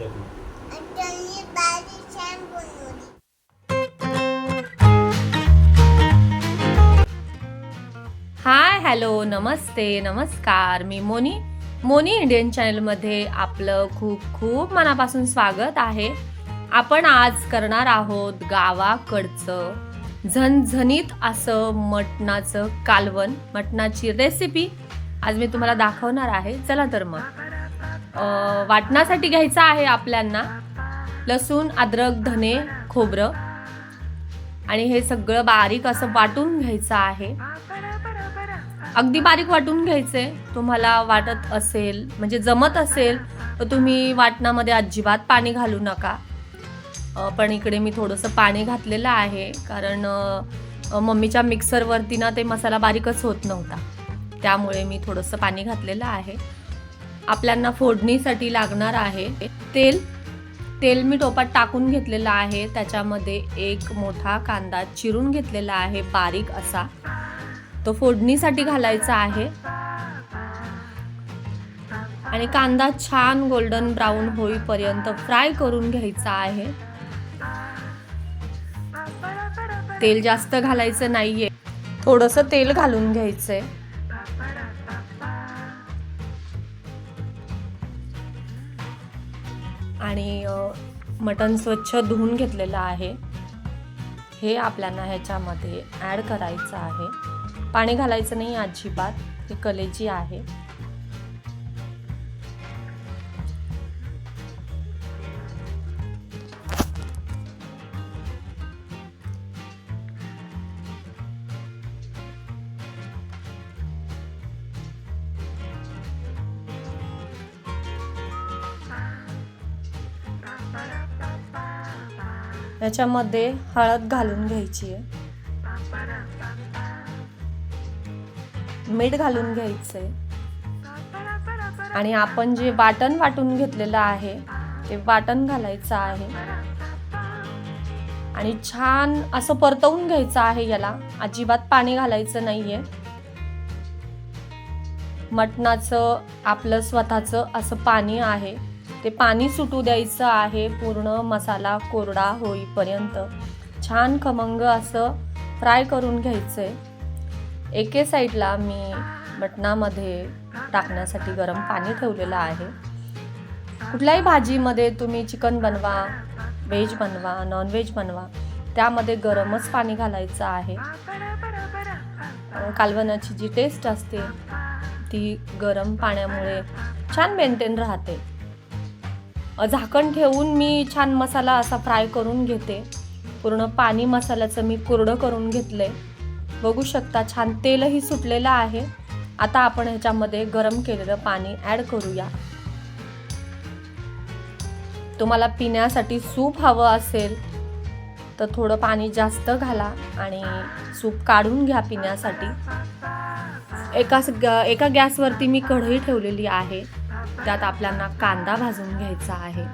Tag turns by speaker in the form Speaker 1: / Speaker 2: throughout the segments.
Speaker 1: Hi hello नमस्ते नमस्कार. मी Moni. Moni Indian चॅनलमध्ये आपलं खूप खूप मनापासून स्वागत आहे. आपण आज करणार आहोत गावाकडचं झणझणीत असं मटणाचं कालवण मटणाची रेसिपी आज मी तुम्हाला दाखवणार आहे. चला तर मग. वाटणासाठी वाटण्यासाठी घ्यायचं आहे आपल्यांना. लसूण अद्रक धने खोबरं. आणि हे सगळं बारीक असं वाटून घ्यायचं आहे. अगदी बारीक वाटून घ्यायचे. तुम्हाला वाटत असेल म्हणजे जमत असेल तर तुम्ही वाटणामध्ये अजिबात पाणी घालू नका. पण इकडे मी थोडंसं पाणी घातलेलं आहे कारण मम्मीच्या मिक्सरवरती ना ते मसाला बारीकच होत नव्हता. त्यामुळे मी थोडंसं पाणी घातलेलं आहे. आपल्यांना फोडणीसाठी लागणार आहे. तेल तेल मी टोपात टाकून घेतलेलं आहे. त्याच्यामध्ये एक मोठा कांदा चिरून घेतलेला आहे बारीक असा. तो फोडणीसाठी घालायचा आहे. आणि कांदा छान गोल्डन ब्राऊन होईपर्यंत फ्राय करून घ्यायचा आहे. तेल जास्त घालायचं नाहीये. थोडस तेल घालून घ्यायचंय. आणि मटण स्वच्छ धुवून घेतलेलं आहे. हे आपल्याला ह्याच्यामध्ये ॲड करायचं आहे. पाणी घालायचं नाही अजिबात. ते कलेजी आहे. याच्यामध्ये हळद घालून घ्यायची आहे. मीठ घालून घ्यायचं आहे. आणि आपण जे वाटण वाटून घेतलेलं आहे ते वाटण घालायचं आहे. आणि छान असं परतवून घ्यायचं आहे याला. अजिबात पाणी घालायचं नाहीये. मटणाचं आपलं स्वतःचं असं पाणी आहे. ते पाणी सुटू द्यायचं आहे पूर्ण मसाला कोरडा होईपर्यंत. छान खमंग असं फ्राय करून घ्यायचं आहे एके साईडला मी मटणामध्ये टाकण्यासाठी गरम पाणी ठेवलेलं आहे. कुठल्याही भाजीमध्ये तुम्ही चिकन बनवा व्हेज बनवा नॉनव्हेज बनवा त्यामध्ये गरमच पाणी घालायचं आहे. अं, कालवणाची जी टेस्ट असते ती गरम पाण्यामुळे छान मेंटेन राहते. झाकण ठेवून मी छान मसाला असा फ्राय करून घेते. पूर्ण पाणी मसाल्याचं मी कोरडं करून घेतलं आहे बघू शकता छान तेलही सुटलेलं आहे. आता आपण ह्याच्यामध्ये गरम केलेलं पाणी ॲड करूया. तुम्हाला पिण्यासाठी सूप हवं असेल तर थोडं पाणी जास्त घाला आणि सूप काढून घ्या पिण्यासाठी. एका एका गॅसवरती मी कढई ठेवलेली आहे. त्यात आपल्याला कांदा भाजून घ्यायचा आहे.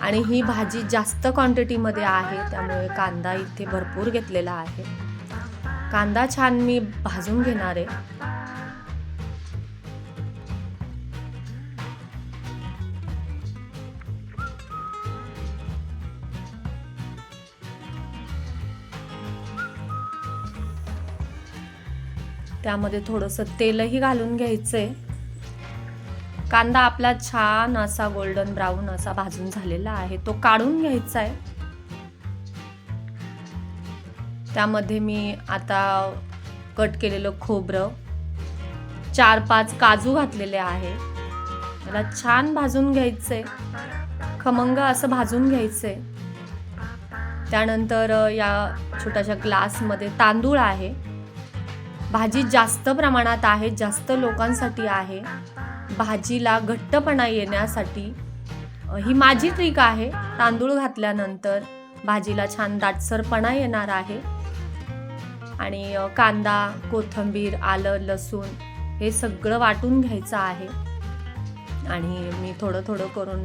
Speaker 1: आणि ही भाजी जास्त क्वांटिटीमध्ये आहे त्यामुळे कांदा इथे भरपूर घेतलेला आहे. कांदा छान मी भाजून घेणार आहे. त्यामध्ये थोडंसं तेलही घालून घ्यायचं आहे कांदा आपला छान असा गोल्डन ब्राऊन असा भाजून झालेला आहे. तो काढून घ्यायचा आहे. त्यामध्ये मी आता कट केलेलं खोबरं. चार पाच काजू घातलेले आहे. त्याला छान भाजून घ्यायचंय. खमंग असं भाजून घ्यायचंय. त्यानंतर या छोट्याशा ग्लासमध्ये तांदूळ आहे. भाजी जास्त प्रमाणात आहे जास्त लोकांसाठी आहे. भाजीला घट्टपणा येण्यासाठी ही माझी ट्रिक आहे. तांदूळ घातल्यानंतर भाजीला छान दाटसरपणा येणार आहे. आणि कांदा कोथिंबीर आलं लसूण हे सगळं वाटून घ्यायचं आहे. आणि मी थोडं थोडं करून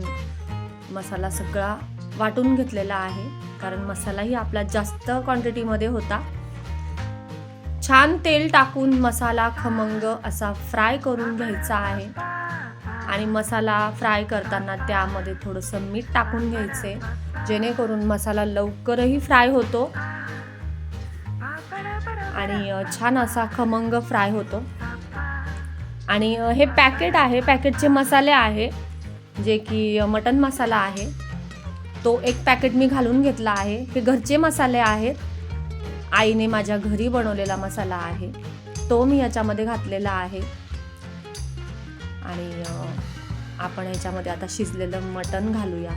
Speaker 1: मसाला सगळा वाटून घेतलेला आहे. कारण मसालाही आपला जास्त क्वांटिटीमध्ये होता. छान तेल टाकून मसाला खमंग असा फ्राय करून घ्यायचा आहे. आणि मसाला फ्राय करताना त्यामध्ये थोडंसं मीठ टाकून घ्यायचे जेणेकरून मसाला लवकरही फ्राय होतो. आणि छान असा खमंग फ्राय होतो. आणि हे पॅकेट आहे पॅकेटचे मसाले आहे जे की मटन मसाला आहे. तो एक पॅकेट मी घालून घेतला आहे. हे घरचे मसाले आहेत. आईने माझ्या घरी बनवलेला मसाला आहे. तो मी याच्यामध्ये घातलेला आहे. आणि आपण ह्याच्यामध्ये आता शिजलेलं मटण घालूया.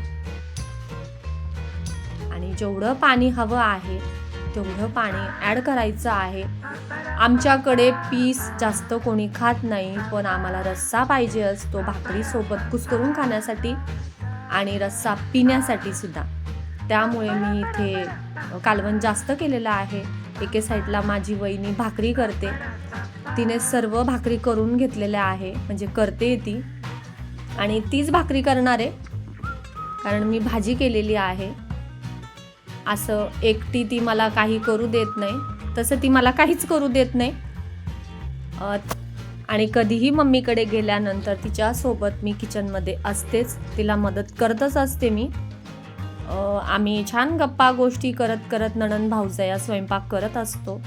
Speaker 1: आणि जेवढं पाणी हवं आहे तेवढं पाणी ॲड करायचं आहे. आमच्याकडे पीस जास्त कोणी खात नाही पण आम्हाला रस्सा पाहिजे असतो भाकरीसोबत कुस्करून खाण्यासाठी आणि रस्सा पिण्यासाठी सुद्धा. त्यामुळे मी इथे कालवण जास्त केलेलं आहे. एके साईडला माझी वहिनी भाकरी करते. तिने सर्व भाकरी करून घेतलेल्या आहे. म्हणजे करते ती. आणि तीच भाकरी करणार. आहे कारण मी भाजी केलेली आहे. असं एकटी ती मला काही करू देत नाही. तसं ती मला काहीच करू देत नाही. आणि कधीही मम्मीकडे गेल्यानंतर तिच्यासोबत मी किचनमध्ये असतेच. तिला मदत करतच असते मी. आम्ही छान गप्पा गोष्टी करत करत नणन भाऊजया स्वयंपाक करत असतो.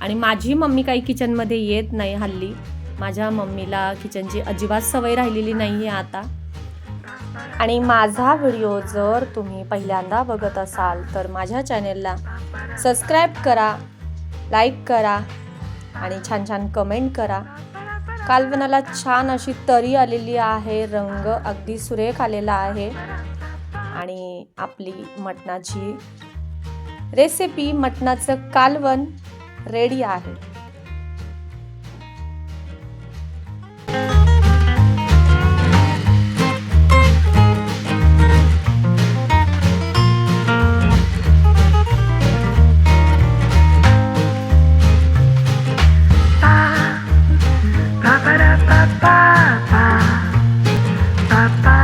Speaker 1: आणि माझी मम्मी काही किचनमध्ये येत नाही हल्ली. माझ्या मम्मीला किचनची अजिबात सवय राहिलेली नाही आहे आता. आणि माझा व्हिडिओ जर तुम्ही पहिल्यांदा बघत असाल तर माझ्या चॅनेलला सबस्क्राईब करा लाईक करा आणि छान छान कमेंट करा. कालवनाला छान अशी तरी आलेली आहे रंग अगदी सुरेख आलेला आहे. आणि आपली मटणाची रेसिपी मटणाचं कालवण रेडी आहे Bye.